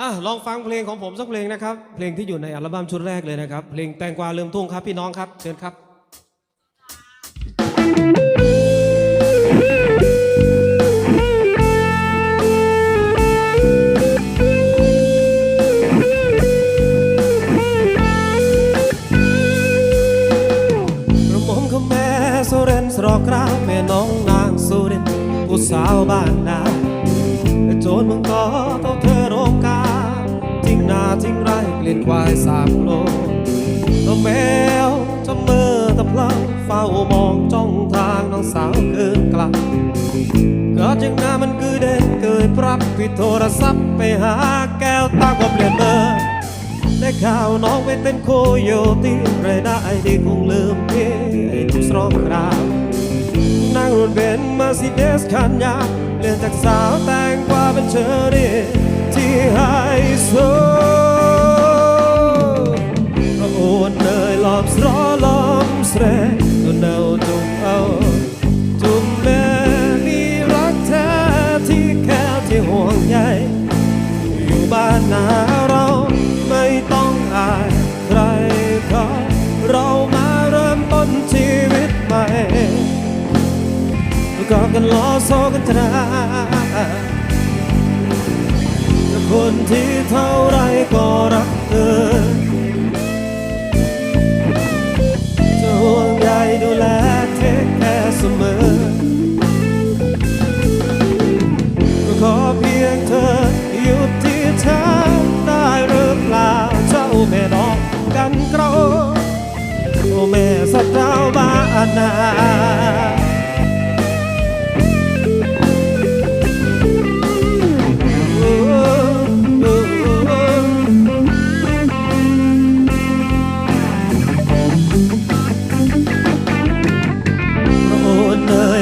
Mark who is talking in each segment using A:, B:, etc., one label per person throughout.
A: อะลองฟังเพลงของผมสักเพลงนะครับ เพลงที่อยู่ในอัลบั้มชุดแรกเลยนะครับ เพลงแตงกวาลืมทุ่งครับพี่น้องครับเชิญครับกระหม่อมขแม่โซเรนสรอกราวแม่น้องนางสุรินผู้สาวบ้านนาโจรมึงก็เท่าเธอ ลียนควายสามโลตัวแมวจมือตะเพลาเฝ้ามองจ้องทางน้องสาวเกินกลับก็จึงน้ามันคือเด่นเกิดปรับพี่โทรศัพท์ไปหาแก้วตาก็เปลี่ยนเบอร์ได้ข่าวน้องไปเต้นโคโยตีไรายได้ดีคงลืมพี่ไอ้ทุกสรองคราวนั่งรถเบนซ์มาซิเดสคันยาเปลี่ยนจากสาวแต่งกว่าเป็นเชอรี่ ตัวเนาจุงเอาจุงแม่มีรักแท้ที่แค่ที่ห่วงใยอยู่บ้านนาเราไม่ต้องอายใครเขาเรามาเริ่มต้นชีวิตใหม่กอดกันล้อโซกันตราคนที่เท่าไรก็รักเธอ ว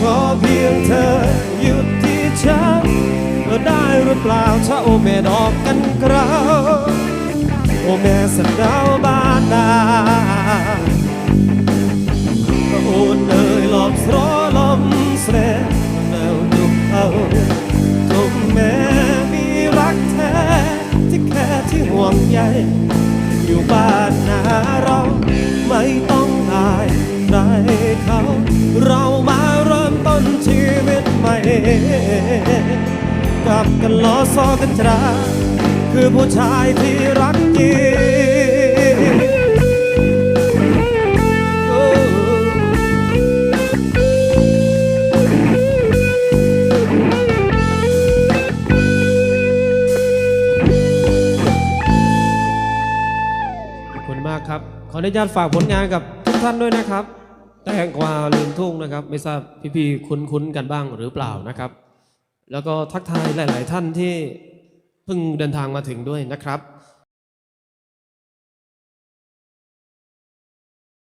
A: ขอเพียงเธอหยุดที่ฉันก็ได้หรือเปล่าถ้าโอแม่ดอกกันกราวโอแม่สันดาวบานนาโอนเอ่ยหลอมสรอลมเสรแนวดุเอาทุกแม่มีรักแท้ที่แค่ที่ห่วงใยอยู่บ้าน ล้อซอกันจราคือผู้ชายที่รักจริงขอบคุณมากครับ ขออนุญาตฝากผลงานกับทุกท่านด้วยนะครับ แตงกวาลืมทุ่งนะครับ ไม่ทราบพี่ๆคุ้นๆกันบ้างหรือเปล่านะครับ แล้วก็ทักทายหลาย ๆ ท่านที่เพิ่งเดินทางมาถึงด้วยนะครับ